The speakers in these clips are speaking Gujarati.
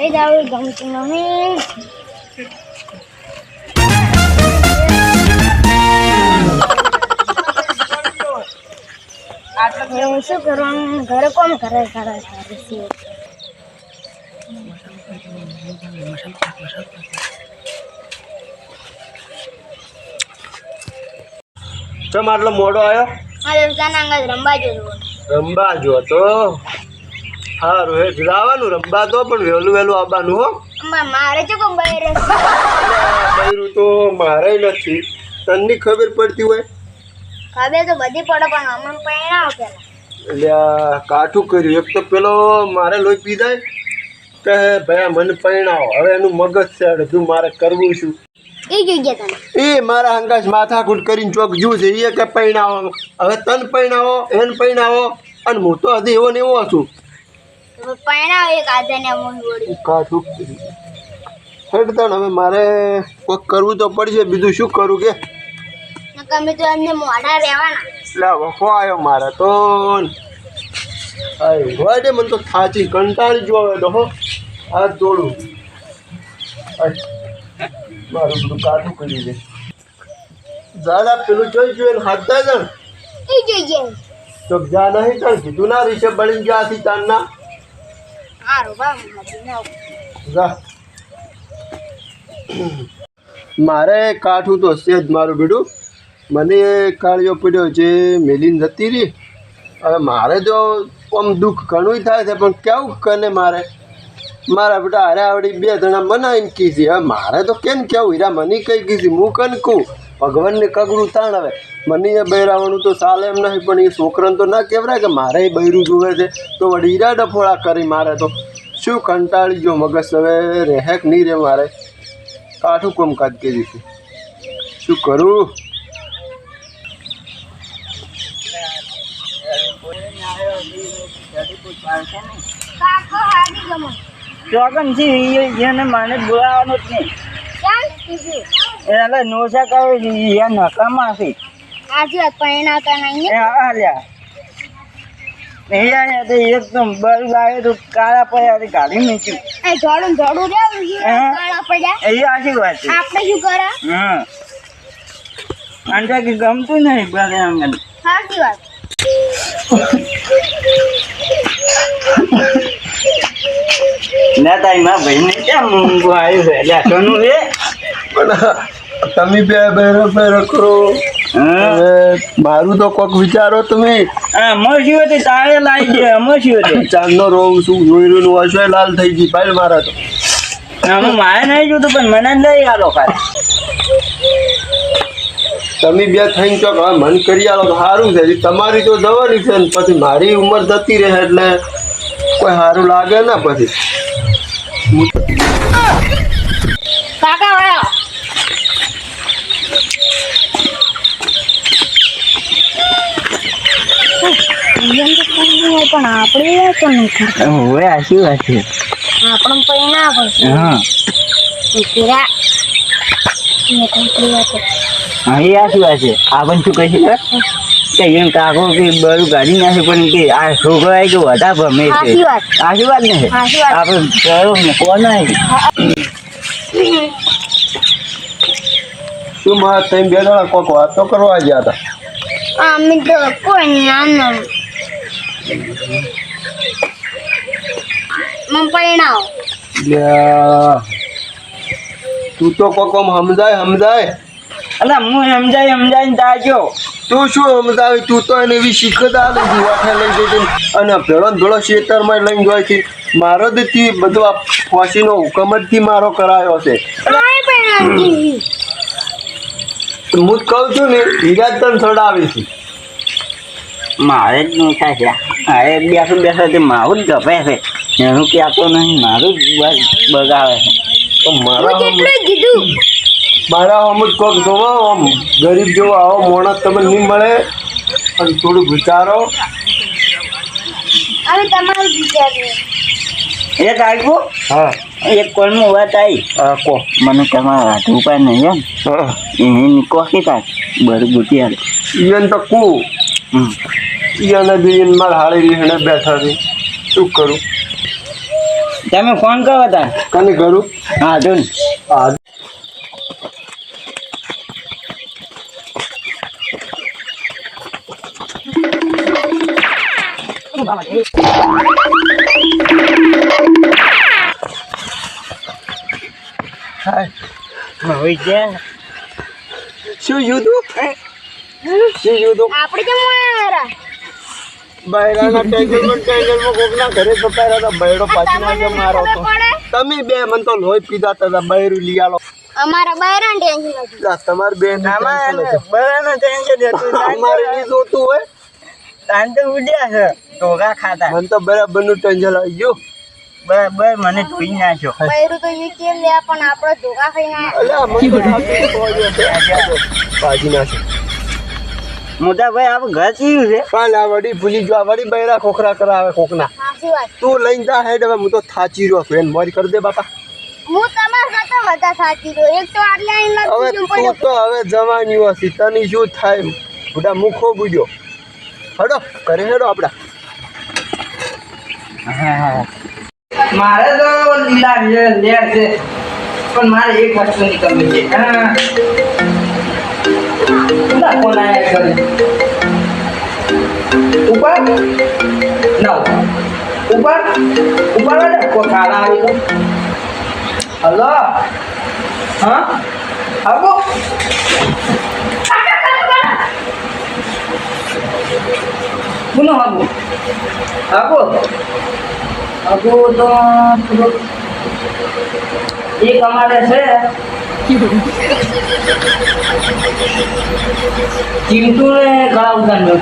ઘરે જ આવું ગમતું નહીં હવે શું કરવાનું ઘરે કોણ કરે કરે સારું છે ચમ આટલો મોડો આવ્યો આ દેવતાના અંગત રંબા જેવું રંબા જો તો સારું હે જવાનું રંબા તો પણ વહેલું વહેલું આવવાનું હો. મારે તો બૈરું તો મારે નથી. તને ખબર પડતી હોય? ખબર તો બધી પડે પણ અમન પરિણામ પેલા. એટલે કાઠું કર્યું. એક તો પેલો મારે લોહી પીધાય. કહે ભાઈ આ મને પરણાવો. હવે એનું મગજ છે અડધું મારે કરવું શું એ મારા હંગાશ માથાકૂટ કરીને ચોક જુ છે. એ કે પૈણાવો હવે તન પરણાવો એન પરણાવો. અને હું તો હજી એવો ને એવો છું. એક આધાને મોહ હવે મારે કોઈક કરવું તો પડશે. બીજું શું કરું કે? તમે તો એમને મોઢા રહેવાના. એટલે વખો આવ્યો મારે તો. અરે ને મને તો થાચી કંટાળી જો હવે તો હો. હાથ દોડું મારું બધું કાઠું કરી દે જાડા પેલું જોઈ જોઈને હાથ થાય જણ. એ જોઈએ તો જા નહીં તણ કીધું ના રીશે બળી ગયા તારના મારે કાઠું તો છે જ મારું બેટું મને કાળિયો પડ્યો છે મેલીન જતી રહી. હવે મારે જો આમ દુઃખ ઘણું થાય છે, પણ કેવું કને મારે? મારા બેટા હારે આવડી બે જણા બનાવીને કીધી. હવે મારે તો કેમ કેવું હીરા મને કઈ કીધી? હું કન કહું? ભગવાનને કગડું તાણ આવે. મને એ બૈરાવાનું તો ચાલે એમ નહીં પણ એ છોકરાને તો ના કહેવાય કે મારે બૈરું જુએ છે. તો વળી ઈરા ડફોળા કરી મારે તો. શું કંટાળી ગયો મગજ હવે રહે કે નહીં રે મારે. કાઠું કોમ કાજ કરી છે. શું કરું? ચોકન છે એને મને બોલાવવાનો જ નહીં. એટલે નોસા છે એ નકામા છે આજે પરિણાવતા નહીં આ લ્યા. આયા તો એકદમ બળ લાવે તો કાળા પડ્યા કાઢી મૂક્યું એ જોડું જોડું હા. કાળા પડ્યા. એ આશી વાત છે. આપણે શું કરે? હા. અને કે ગમતું નહીં બધા એમ. સાચી વાત. ના તારી માં ભાઈ ને કેમ ઊંઘું આવ્યું છે? એટલે સોનું છે પણ તમે બે બહેરો બહેરો કરો. મારું તો કોક વિચારો તમે. હા હતી તારે લાવી દે હતી. ચાંદનો રોગ શું જોઈ રહ્યું હશે લાલ થઈ ગઈ ભાઈ મારા તો. હું મારે નહીં જોતું પણ મને લઈ આલો ખાલી. તમે બે થઈને ચોક હવે મન કરી આલો તો સારું છે. તમારી તો જવાની છે ને પછી મારી ઉંમર જતી રહે એટલે કોઈ સારું લાગે ના પછી. કાકા વાળા. પણ આપણે તો નહીં કરતા. હવે આશી વાત છે? પડશે હા. પૂરા હા એ આશી વાત છે? આપણ શું કહી છે? કે એમ કાકો કે બરું કાઢી નાખે પણ કે આ છોકરો આવી વધારે ભમે છે. વાત. ને આપણે કરો મૂકો નહીં શું મારા તમે બે દાડા કોક વાત તો કરવા ગયા હતા? અમે તો કોઈ નાનું મમ તું તો કોકમ સમજાય સમજાય. અલા હું સમજાય સમજાઈને તાજો તું શું સમજાવી? તું તો એને એવી શીખતા નથી વાઠે લઈ જઈ અને ભેળો ધોળો શેતરમાં લઈને જાય છે. મારો જ થી બધો આ ફાંસીનો હુકમ જ થી મારો કરાયો છે. હું જ કહું છું ને હીરા તન ચડાવી છે મારે જ નહીં થાય. છે અરે બેસો બેસો તે મારું જ ગપે છે. એનું કહેતો નહીં મારું જ બગાવે છે. તો મારા કીધું. મારા આમ જ કોક જોવો આમ ગરીબ જેવો આવો માણસ તમને નહીં મળે. અને થોડું વિચારો. હવે તમારું વિચાર્યું એ કાઢવો હા. એક કોલમાં વાત આવી હા કો. મને તમારા વાત ઉપાય નહીં એમ. હા. એની કોકી થાય બરું ગુટી હાલ ઈવન તો કુ. હમ. ઈયને બી માર હાળી રીહણે બેઠા છે. શું કરું? તમે ફોન કરો હતા કને કરું? હા જો ને. હા. શું યુદ્ધ? શું યુદ્ધ? આપણે કેમ મારા બૈરાના ટેન્શનમાં ટેન્શનમાં કોકના ઘરે જતા હતા બૈરો પાછી નાખ્યો મારો તો તમે બે મન તો લોહી પીધા હતા બૈરું લઈ આલો. અમારા ટેન્શન નથી લા, તમારે બે બરાબર ટેન્શન હતું. અમારે નહીં જોતું હોય. તાન તો ઉડ્યા છે ટોકા ખાતા. મને તો બરાબરનું ટેન્શન આવી ગયું. બરાબર મને પી નાખ્યો. બહેરું તો લે પણ આપણે ધોકા ખાઈને અલ્યા મને તો આપી છે. ભાજી નાખે. મોટા ભાઈ આપણે ઘર ચીયું છે? પણ આ વડી ભૂલી જો આ વડી બૈરા ખોખરા કરાવે કોકના. તું લઈને જા હેડ હવે હું તો થાચી રહ્યો છું. એને મોરી કરી દે બાપા. હું તમારા કરતા વધારે સાચી રહ્યો. એક તો આટલે આઈને હવે તું તો હવે જવાની હશે. તને શું થાય? બધા મુખો બુજો હડો કરે હેડો આપડા. મારે તો લીલા છે લેર છે. પણ મારે એક વસ્તુની કમી છે હા. ના કોણ આયા કરે ઉપર ના ઉપર ઉપર ઉપર વાળા કોઈ ખાડા આવી તો હલો હા આવો કોનો આવો આવો આવો તો થોડુંક એક છે. ચિંટુ ને ઘણા ઉદાન મેં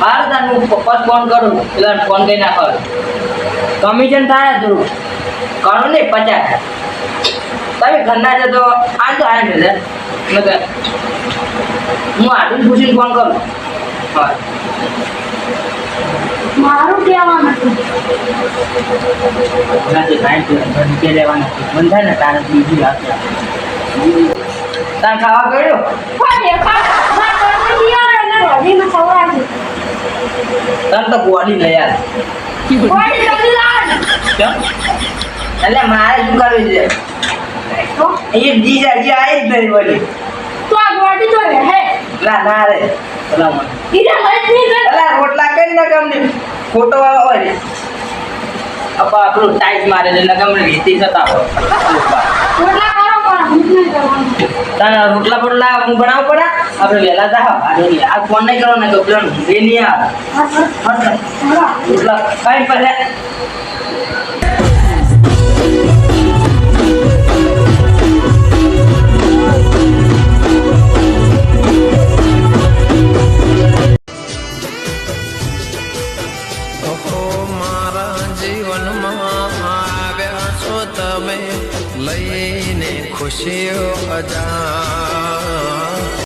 બાર હું પપ્પા ફોન કરું. પેલા ફોન કરી નાખો. કમિશન થાય તું કરો નહીં, પચાસ. તમે ઘરના છે તો આ તો આ ને મતલબ હું આટલું પૂછીને ફોન કરું. હા. મારું કહેવાનું નથી કાંઈ. રૂપિયા લેવાના. બંધ થાય ને તારે બીજું આપશે તાર ખાવા કર્યો તો ગોળી લઈ યાર. એટલે મારે શું કરવું છે? એ જીજા જી આવી જ નહીં વળી. તો આ ગોળી તો રહે. ના ના રે. મને. રોટલા કરી ના ગમને ફોટો વાળો હોય ને અપા આપણું ટાઈટ મારે છે લગમ રીતિ જતા હોય. રોટલા બોટલા હું બનાવ પડે? આપણે વહેલા જા આ આ ફોન નહીં કરો ને તો પેલો એ નહીં આવે રોટલા ખાઈ પડે